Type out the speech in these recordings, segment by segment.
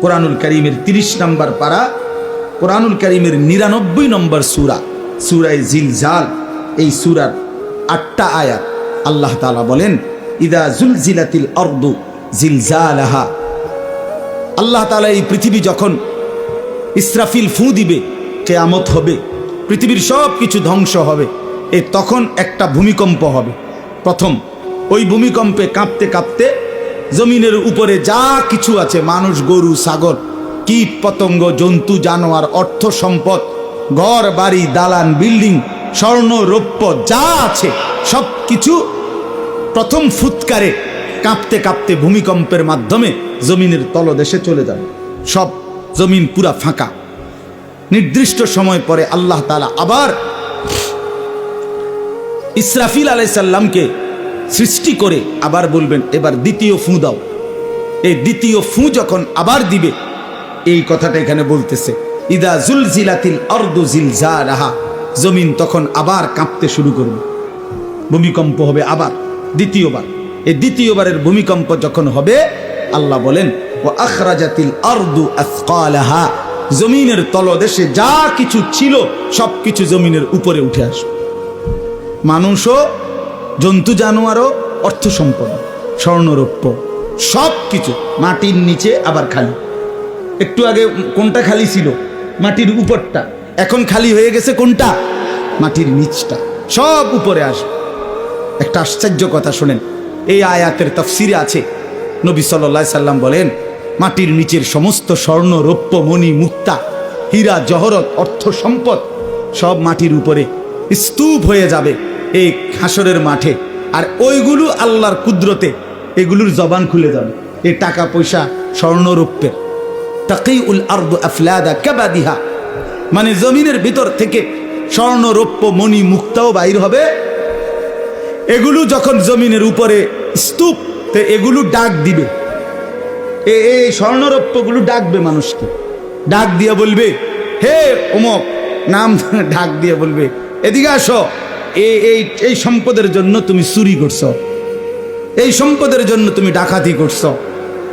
কোরআনুল করিমের তিরিশ নম্বর পারা, কোরআনুল করিমের নিরানব্বই নম্বর সুরা, সুরায় জিলজাল। এই সুরার আটটা আয়াত আল্লাহ তাআলা বলেন, ইদা জুলজিলাতিল অর্দু জিলজালাহা। আল্লাহ তাআলা এই পৃথিবী যখন ইসরাফিল ফু দিবে, কেয়ামত হবে, পৃথিবীর সব কিছু ধ্বংস হবে, এ তখন একটা ভূমিকম্প হবে। প্রথম, ওই ভূমিকম্পে কাঁপতে কাঁপতে জমিনের উপরে যা কিছু আছে, মানুষ, গরু, ছাগল, কীট, পতঙ্গ, জন্তু, জানোয়ার, অর্থ সম্পদ, ঘর, বাড়ি, দালান, বিল্ডিং, স্বর্ণ, রৌপ্য, যা আছে, সব কিছু প্রথম ফুৎকারে কাঁপতে কাঁপতে ভূমিকম্পের মাধ্যমে জমিনের তলদেশে চলে যাবে সব জমিন পুরা ফাঁকা। নির্দিষ্ট সময় পরে আল্লাহ তালা আবার ইসরাফিল আলাইসাল্লামকে সৃষ্টি করে আবার বলবেন, এবার দ্বিতীয় ফুঁ দাও। এই দ্বিতীয় ফুঁ যখন আবার দিবে, এই কথাটা এখানে বলতেছে, ইদা জুল জিলাতিল অর্দু জিল যা রাহা জমিন তখন আবার কাঁপতে শুরু করবে। ভূমিকম্প হবে আবার, দ্বিতীয়বার। এই দ্বিতীয়বারের ভূমিকম্প যখন হবে, আল্লাহ বলেন ও আখরাজাতিল আরদু আসকালাহা। জমিনের তলদেশে যা কিছু ছিল সব কিছু জমিনের উপরে উঠে আসবে। মানুষও জন্তু, জানোয়ারও অর্থ সম্পদ, স্বর্ণরৌপ্য সব কিছু মাটির নিচে আবার খালি। একটু আগে কোনটা খালি ছিল? মাটির উপরটা। এখন খালি হয়ে গেছে কোনটা? মাটির নিচটা। সব উপরে আসবে। একটা আশ্চর্য কথা শোনেন, এই আয়াতের তফসিরে আছে, নবী সাল্লাহ সাল্লাম বলেন, মাটির নিচের সমস্ত স্বর্ণ রৌপ্য মণি, মুক্তা, হীরা, জহরত, অর্থ সম্পদ সব মাটির উপরে স্তূপ হয়ে যাবে। এই হাসরের মাঠে। আর ওইগুলো আল্লাহর কুদরতে এগুলোর জবান খুলে যাবে এই টাকা পয়সা স্বর্ণ রৌপ্যের তাকেই উল আর্দ আফলাদা কাবাদিহা। মানে জমিনের ভিতর থেকে স্বর্ণ মণি মুক্তাও বাইর হবে। এগুলো যখন জমিনের উপরে স্তূপ, তো এগুলো ডাক দিবে। এই স্বর্ণরৌপ্যগুলো ডাকবে মানুষকে। ডাক দিয়ে বলবে, হে অমক নাম ডাক দিয়ে বলবে, এদিকে আসো। এই এই সম্পদের জন্য তুমি চুরি করছ। এই সম্পদের জন্য তুমি ডাকাতি করছ।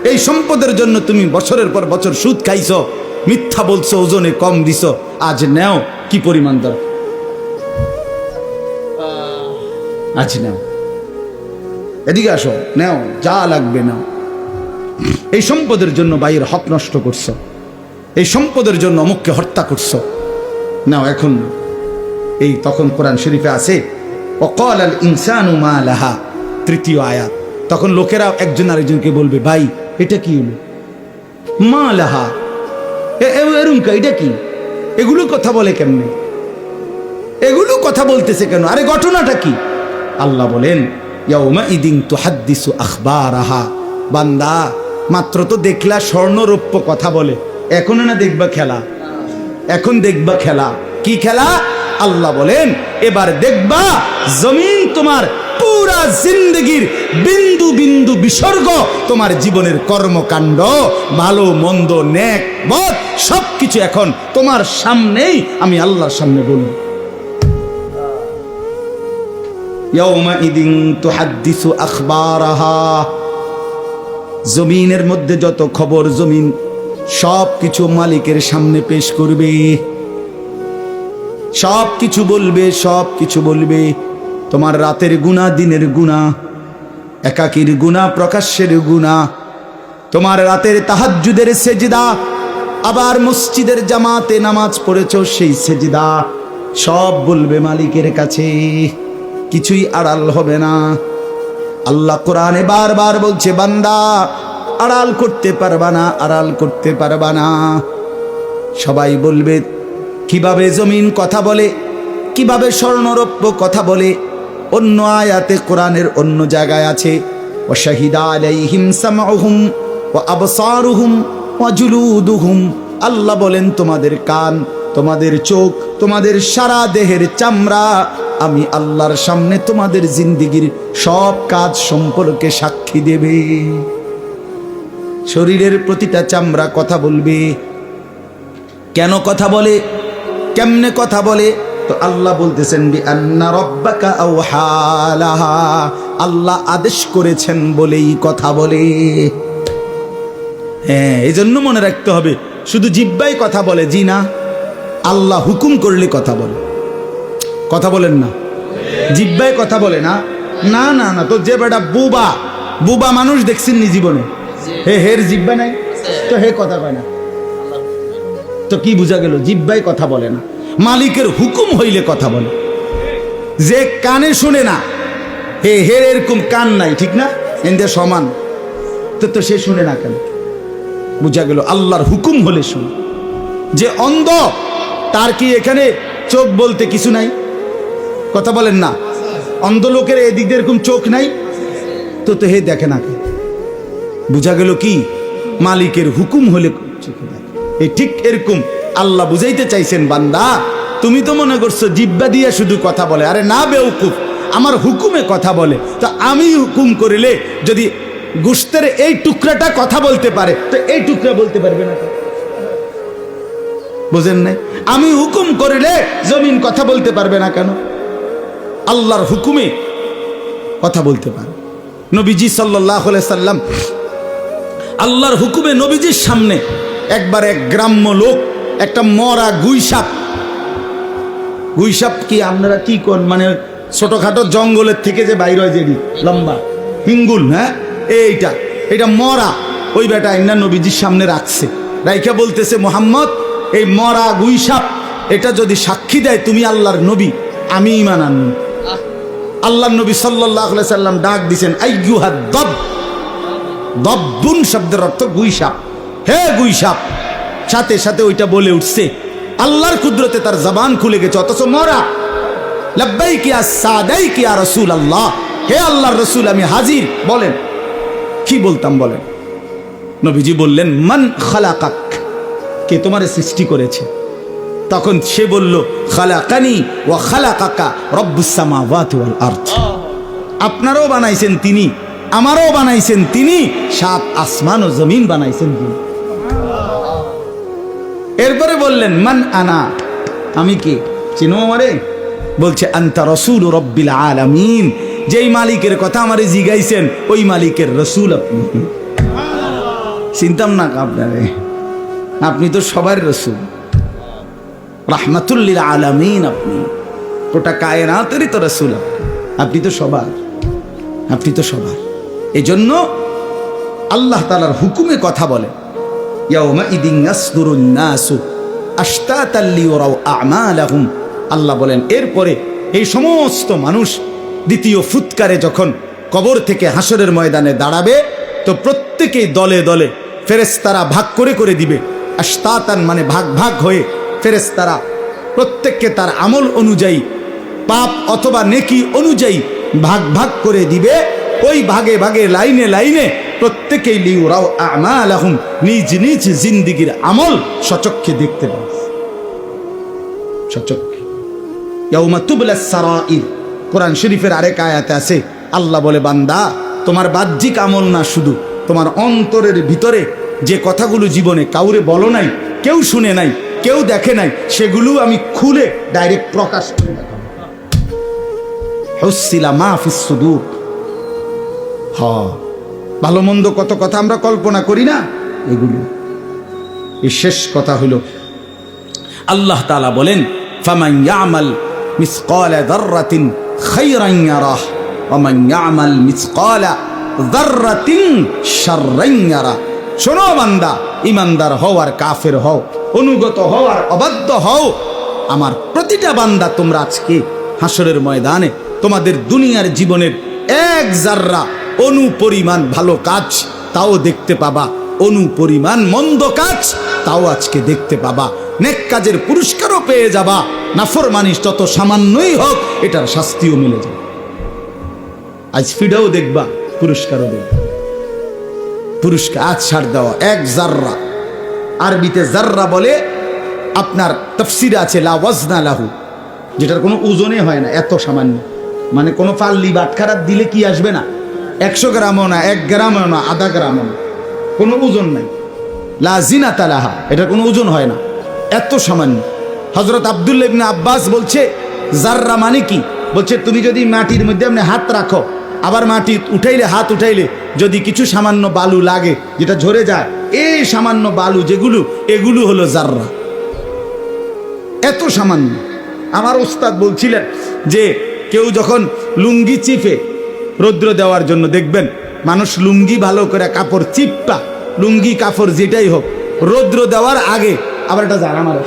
এই সম্পদের জন্য তুমি বছরের পর বছর সুদ খাইছো। মিথ্যা বলছো, ওজনে কম দিছ। আজ নেও, কি পরিমাণ দরকার আজ নেও। এদিকে আসো, নেও, যা লাগবে নাও। এই সম্পদের জন্য বাইয়ের হক নষ্ট করছ। এই সম্পদের জন্য অমুককে হত্যা করছ। নাও, এখন। এই তখন কোরআন শরীফে আছে অকল আল ইনসানু মা লাহা তৃতীয় আয়াত। তখন লোকেরা একজন আরেকজনকে বলবে, ভাই, এটা কি হলো? মা লাহা এরুমকা, এটা কি? এগুলো কথা বলে কেমনে? এগুলো কথা বলতেছে কেন? আরে ঘটনাটা কি? আল্লাহ বলেন, ইয়াউমা তো হাদ্দিসু আখবারাহা বান্দা, মাত্র তো দেখলা স্বর্ণরৌপ্য কথা বলে, এখন না দেখবা খেলা? এখন দেখবা খেলা। কি খেলা? আল্লাহ বলেন, এবার দেখবা জমিন তোমার পুরা জিন্দগির বিন্দু বিন্দু বিসর্গ, তোমার জীবনের কর্মকাণ্ড, ভালো, মন্দ ন্যাক বধ সব কিছু এখন তোমার সামনেই। আমি আল্লাহর সামনে বলি। জমিনের মধ্যে যত খবর, জমিন সব কিছু মালিকের সামনে পেশ করবে। সব কিছু বলবে সব কিছু বলবে। তোমার রাতের গুণা, দিনের গুণা, একাকির গুণা, প্রকাশ্যের গুণা। তোমার রাতের তাহাজ্জুদের সেজদা, আবার মসজিদের জামাতে নামাজ পড়েছ সেই সেজদা। সব বলবে মালিকের কাছে, কিছুই আড়াল হবে না। আল্লাহ কোরআনে বারবার বলছে, বান্দা, আড়াল করতে পারবা না, আড়াল করতে পারবা না। সবাই বলবে কীভাবে জমিন কথা বলে, কীভাবে স্বর্ণরৌপ্য কথা বলে, অন্য আয়াতে কোরআনের অন্য জায়গায় আছে ও শাহিদা আলাইহিম সামাউহুম ও আবসারুহুম ও জুলুদুহুম। আল্লাহ বলেন, তোমাদের কান, তোমাদের চোখ, তোমাদের সারা দেহের চামড়া, আমি আল্লাহর সামনে তোমাদের জিন্দিগির সব কাজ সম্পর্কে সাক্ষী দেবে। শরীরের প্রতিটা চামড়া কথা বলবে। কেন কথা বলে? কেমনে কথা বলে? তো আল্লাহ বলতেছেন বি আন্না রব্বাকা আওহালাহা। আল্লাহ আদেশ করেছেন বলেই কথা বলে। হ্যাঁ এই জন্য মনে রাখতে হবে, শুধু জিব্বাই কথা বলে, জি না, আল্লাহ হুকুম করলে কথা বলে। কথা বলেন না। জিব্বাই কথা বলে না। না না না তো যে বেটা বুবা বুবা মানুষ দেখছেন নি জীবনে? হে, হের জিব্বা নাই? তো হে কথা কয় না। তো কি বোঝা গেল? জিব্বাই কথা বলে না। মালিকের হুকুম হইলে কথা বলে। যে কানে শুনে না, হে হের এরকম কান নাই, ঠিক না? এনদে সমান। তো তো সে শুনে না কেন? বুঝা গেল, আল্লাহর হুকুম হলে শুনে। যে অন্ধ, তার কি এখানে চোখ বলতে কিছু নাই? কথা বলেন না। অন্ধ লোকের এদিক দিয়ে এরকম চোখ নাই? তো তো হে দেখে না কেন বুঝা গেল কি? মালিকের হুকুম হলে চোখে দেখে। এই ঠিক এরকম আল্লাহ বুঝাইতে চাইছেন বান্দা। তুমি তো মনে করছ জিব্বা দিয়ে শুধু কথা বলে, আরে না বেউকুফ, আমার হুকুমে কথা বলে। তো আমি হুকুম করিলে যদি গুস্তের এই টুকরাটা কথা বলতে পারে, তো এই টুকরা বলতে পারবে না? বুঝেন নাই? আমি হুকুম করিলে জমিন কথা বলতে পারবে না কেন? আল্লাহর হুকুমে কথা বলতে পারে। নবীজি সাল্লাহ সাল্লাম, আল্লাহর হুকুমে নবীজির সামনে একবার এক গ্রাম্য লোক, একটা মরা গুইসাপ। গুইসাপ কি আপনারা কি কোন মানে ছোটখাটো জঙ্গলের থেকে যে বাইর হয় যেটি, লম্বা, হিঙ্গুল হ্যাঁ? এইটা, এটা মরা। ওই বেটা ইন্না নবীজির সামনে রাখছে। রাইখা বলতেছে, মোহাম্মদ, এই মরা গুইসাপ, এটা যদি সাক্ষী দেয় তুমি আল্লাহর নবী, আমি ইমান আনব। আল্লাহ নবী সাল্লাহ সাল্লাম ডাক দিছেন, আইয়ুহা দব। দব্বুন শব্দের অর্থ গুইসাপ। হে গুইসাপ সাথে সাথে ওইটা বলে উঠছে, আল্লাহর কুদরতে তার জবান খুলে গেছে, অথচ মরা। লব্বাই কিয়া সাদাই কিয়া রসুল আল্লাহ হে আল্লাহর রসুল, আমি হাজির। বলেন, কি বলতাম বলেন? নবীজি বললেন, মান খালাকাক। কে তোমারে সৃষ্টি করেছে? তখন সে বলল, খালাকানি ও খালাকাকা রব্বুসামা ওয়াল আর্থ আপনারও বানাইছেন তিনি, আমারও বানাইছেন তিনি সাত আসমান ও জমিন বানাইছেন তিনি। এরপরে বললেন মান আনা? আমি কে? চিনো আমারে? বলছে আন্তা রসুল রব্বিল আলামিন। যেই মালিকের কথা আমারে জিগাইছেন ওই মালিকের রসুল আপনি। চিন্তাম না আপনারে। আপনি তো সবার রসুল। রাহমাতুল্লিল আলামিন আপনি। গোটা কায়নাতেরই তো রসুল আপনি। আপনি তো সবার। আপনি তো সবার। এজন্য আল্লাহ তালার হুকুমে কথা বলে আল্লাহ বলেন, এরপরে এই সমস্ত মানুষ দ্বিতীয় ফুৎকারে যখন কবর থেকে হাসরের ময়দানে দাঁড়াবে, তো প্রত্যেকেই দলে দলে ফেরেশতারা ভাগ করে করে দিবে। আশতাতান মানে ভাগ ভাগ হয়ে ফেরেশতারা প্রত্যেককে তার আমল অনুযায়ী, পাপ অথবা নেকি অনুযায়ী ভাগ ভাগ করে দিবে। ওই ভাগে ভাগে লাইনে লাইনে প্রত্যেকেই লিউরাও আমালাহুম, নিজ নিজ জিন্দিগির আমল সচক্ষে দেখতে পাবে সচক্ষে। কোরআন শরীফের আরেক আয়াতে আছে, আল্লাহ বলে, বান্দা, তোমার বাহ্যিক আমল না শুধু, তোমার অন্তরের ভিতরে যে কথাগুলো জীবনে কাউরে বলো নাই, কেউ শুনে নাই, কেউ দেখে নাই, সেগুলো আমি খুলে ডাইরেক্ট প্রকাশ করে দেখাবো হুসিলা মাহফিস হ ভালো মন্দ কত কথা আমরা কল্পনা করি না? এগুলো। এই শেষ কথা হলো, আল্লাহ তালা বলেন, ফামান ইয়ামাল মিসকালা দাররাতিন খাইরান ইয়ারাহ, ওয়ামান ইয়ামাল মিসকালা দাররাতিন শাররান ইয়ারাহ। শোনো বান্দা ইমানদার হও আর কাফের হও, অনুগত হও আর অবাধ্য হও। আমার প্রতিটা বান্দা তোমরা আজকে হাসরের ময়দানে তোমাদের দুনিয়ার জীবনের এক জাররা অনু পরিমাণ ভালো কাজ, তাও দেখতে পাবা। অনুপরিমাণ মন্দ কাজ, তাও আজকে দেখতে পাবা। নেক কাজের পুরস্কারও পেয়ে যাবা। নাফরমানিস যত সামান্যই হোক, এটার শাস্তিও মিলে যাবে। আজ ফিডাও দেখবা, পুরস্কারও দেখবা। পুরস্কার আজ ছাড় দেওয়া এক জাররা। আরবিতে জাররা বলে, আপনার তফসিরে আছে, লা ওয়াজনা লাহু। যেটার কোনো ওজনে হয় না, এত সামান্য। মানে কোনো পাল্লি বাটখারাত দিলে কি আসবে না? একশো গ্রামও না, এক গ্রামও না, আধা গ্রামও না। কোনো ওজন নাই। লাজিনা তালাহা এটার কোনো ওজন হয় না। এত সামান্য। হজরত আবদুল্লা ইবনে আব্বাস বলছে, জাররা মানে কি? বলছে, তুমি যদি মাটির মধ্যে আপনি হাত রাখো, আবার মাটি উঠাইলে, হাত উঠাইলে যদি কিছু সামান্য বালু লাগে, যেটা ঝরে যায়, এই সামান্য বালু যেগুলো, এগুলো হলো জাররা। এত সামান্য। আমার ওস্তাদ বলছিলেন যে, কেউ যখন লুঙ্গি চিপে রৌদ্র দেওয়ার জন্য দেখবেন মানুষ লুঙ্গি ভালো করে কাপড় চিপটা লুঙ্গি, কাপড় যেটাই হোক, রৌদ্র দেওয়ার আগে আবার একটা জারা মারে।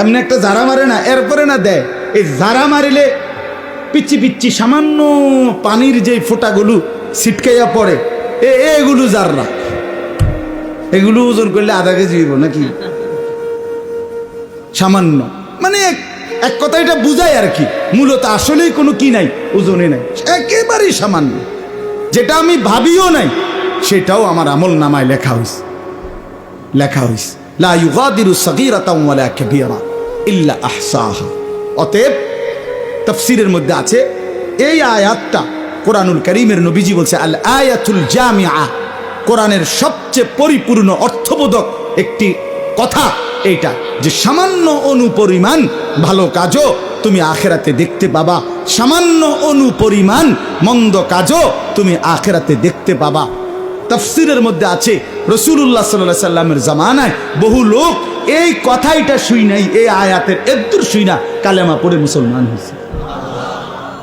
এমনি একটা জারা মারে না, এরপরে না দেয়। এই জারা মারিলে পিচ্ছি পিচ্ছি সামান্য পানির যে ফোঁটাগুলো ছিটকাইয়া পড়ে, এ এগুলো জাররা এগুলো ওজন করলে আধা কেজি নাকি? সামান্য। মানে এক কথা এটা বুঝায় আর কি। মূলত আসলেই কোনো কি নাই, ওজনে নাই। একেবারেই সামান্য। যেটা আমি ভাবিও নাই, সেটাও আমার আমল নামায় লেখা হয়েছে লেখা হয়েছে লা ইউগাদিরু সাগীরাতাও ওয়ালা কাবীরা ইল্লা আহসাহা। অতএব তাফসীরের মধ্যে আছে, এই আয়াতটা কোরআনুল করিমের নবীজি বলছে, আল আয়াতুল জামিআ। কোরআনের সবচেয়ে পরিপূর্ণ অর্থবোধক একটি কথা। এইটা যে সামান্য অনুপরিমাণ ভালো কাজও তুমি আখেরাতে দেখতে পাবা। সামান্য অনুপরিমাণ মন্দ কাজও তুমি আখেরাতে দেখতে পাবা। তফসিরের মধ্যে আছে রসুল্লাহ সাল্লাহ সাল্লামের জামানায় বহু লোক এই কথাইটা শুই নাই, এই আয়াতের এদ্দুর শুই না, কালেমা পড়ে মুসলমান হয়েছে।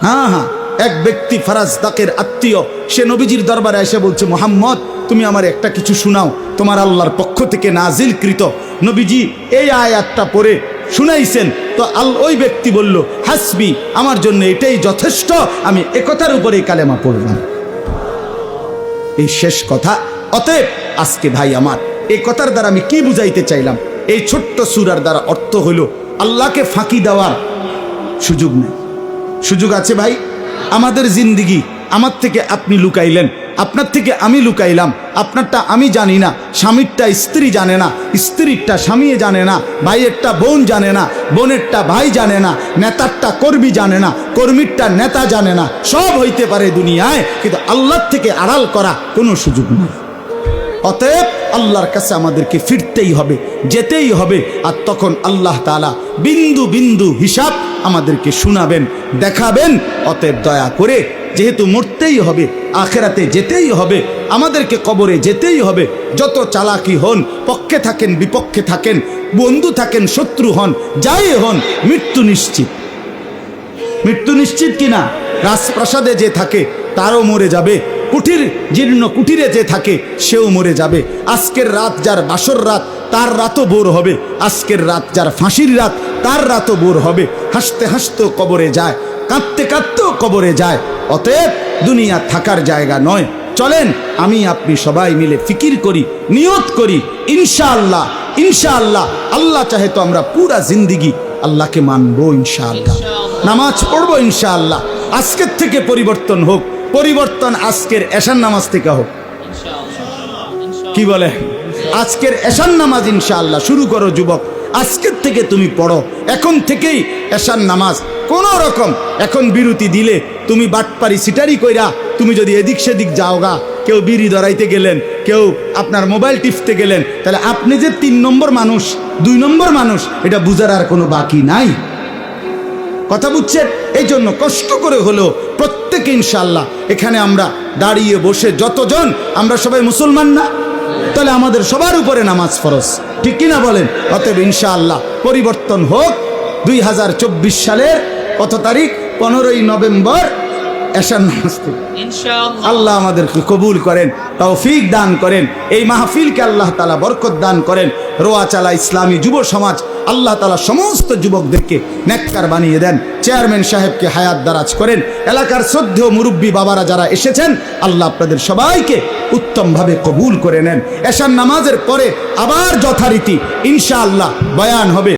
হ্যাঁ হ্যাঁ। এক ব্যক্তি ফারাজ দাকের আত্মীয়, সে নবীজির দরবারে এসে বলছে, মোহাম্মদ, তুমি আমার একটা কিছু শোনাও। তোমার আল্লাহর পক্ষ থেকে নাজিলকৃত। নবীজি এই আয়াতটা পড়ে শুনাইছেন। তো আল ওই ব্যক্তি বলল, হাসবি, আমার জন্য এটাই যথেষ্ট। আমি একথার উপরেই কালেমা পড়লাম। এই শেষ কথা। অতএব আজকে ভাই আমার, এই কথার দ্বারা আমি কি বুঝাইতে চাইলাম? এই ছোট্ট সুরার দ্বারা অর্থ হইল, আল্লাহকে ফাঁকি দেওয়ার সুযোগ নেই। সুযোগ আছে ভাই? আমাদের জিন্দিগি আমার থেকে আপনি লুকাইলেন, আপনার থেকে আমি লুকাইলাম, আপনারটা আমি জানি না, স্বামীরটা স্ত্রী জানে না, স্ত্রীরটা স্বামী জানে না, ভাইয়েরটা বোন জানে না, বোনেরটা ভাই জানে না, নেতারটা কর্মী জানে না, কর্মীরটা নেতা জানে না, সব হইতে পারে দুনিয়ায়, কিন্তু আল্লাহর থেকে আড়াল করা কোনো সুযোগ নেই। অতএব আল্লাহর কাছে আমাদেরকে ফিরতেই হবে, যেতেই হবে। আর তখন আল্লাহ তালা বিন্দু বিন্দু হিসাব আমাদেরকে শোনাবেন, দেখাবেন। অতএব দয়া করে যেহেতু মরতেই হবে, আখেরাতে যেতেই হবে, আমাদেরকে কবরে যেতেই হবে। যত চালাকি হন, পক্ষে থাকেন, বিপক্ষে থাকেন, বন্ধু থাকেন, শত্রু হন, যাই হন, মৃত্যু নিশ্চিত। মৃত্যু নিশ্চিত কিনা? রাজপ্রাসাদে যে থাকে, তারও মরে যাবে। কুঠির জীর্ণ কুঠিরে যে থাকে সেও মরে যাবে। আজকের রাত যার বাসর রাত তার রাতও বোর হবে। আজকের রাত যার ফাঁসির রাত তার রাতও বোর হবে। হাসতে হাসতেও কবরে যায় কাঁদতে কাঁদতেও কবরে যায়। অতএব দুনিয়া থাকার জায়গা নয়। চলেন আমি আপনি সবাই মিলে ফিকির করি নিয়ত করি। ইনশাআল্লাহ ইনশাআল্লাহ। আল্লাহ চাহে তো আমরা পুরা জিন্দিগি আল্লাহকে মানবো ইনশাআল্লাহ। নামাজ পড়ব ইনশাআল্লাহ। আজকের থেকে পরিবর্তন হোক। পরিবর্তন আজকের এশান নামাজ থেকে হোক। কি বলে? আজকের এশান নামাজ ইনশাআল্লাহ, শুরু করো যুবক। আজকের থেকে তুমি পড়ো। এখন থেকেই এশান নামাজ। কোন রকম এখন বিরতি দিলে তুমি বাটপারি সিটারি কইরা তুমি যদি এদিক সেদিক যাও গা, কেউ বিড়ি ধরাইতে গেলেন, কেউ আপনার মোবাইল টিপতে গেলেন, তাহলে আপনি যে তিন নম্বর মানুষ, দুই নম্বর মানুষ, এটা বুঝার আর কোনো বাকি নাই। কথা বুঝছেন এই জন্য কষ্ট করে হলেও প্রত্যেকে ইনশাল্লাহ এখানে আমরা দাঁড়িয়ে বসে যতজন, আমরা সবাই মুসলমান না? তাহলে আমাদের সবার উপরে নামাজ ফরজ। ঠিক কিনা বলেন? অতএব ইনশাআল্লাহ পরিবর্তন হোক। দুই হাজার চব্বিশ সালের কত তারিখ? পনেরোই নভেম্বর এশার নামাজ থেকে ইনশাআল্লাহ। আল্লাহ আমাদেরকে কবুল করেন তৌফিক দান করেন এই মাহফিলকে আল্লাহ তালা বরকত দান করেন। রোয়াচালা ইসলামী যুব সমাজ আল্লাহ তালা সমস্ত যুবকদেরকে নেককার বানিয়ে দেন। চেয়ারম্যান সাহেবকে হায়াত দারাজ করেন। এলাকার শ্রদ্ধেয় মুরব্বী বাবারা যারা এসেছেন আল্লাহ আপনাদের সবাইকে উত্তমভাবে কবুল করে নেন। এশার নামাজের পরে আবার যথারীতি ইনশাআল্লাহ বয়ান হবে।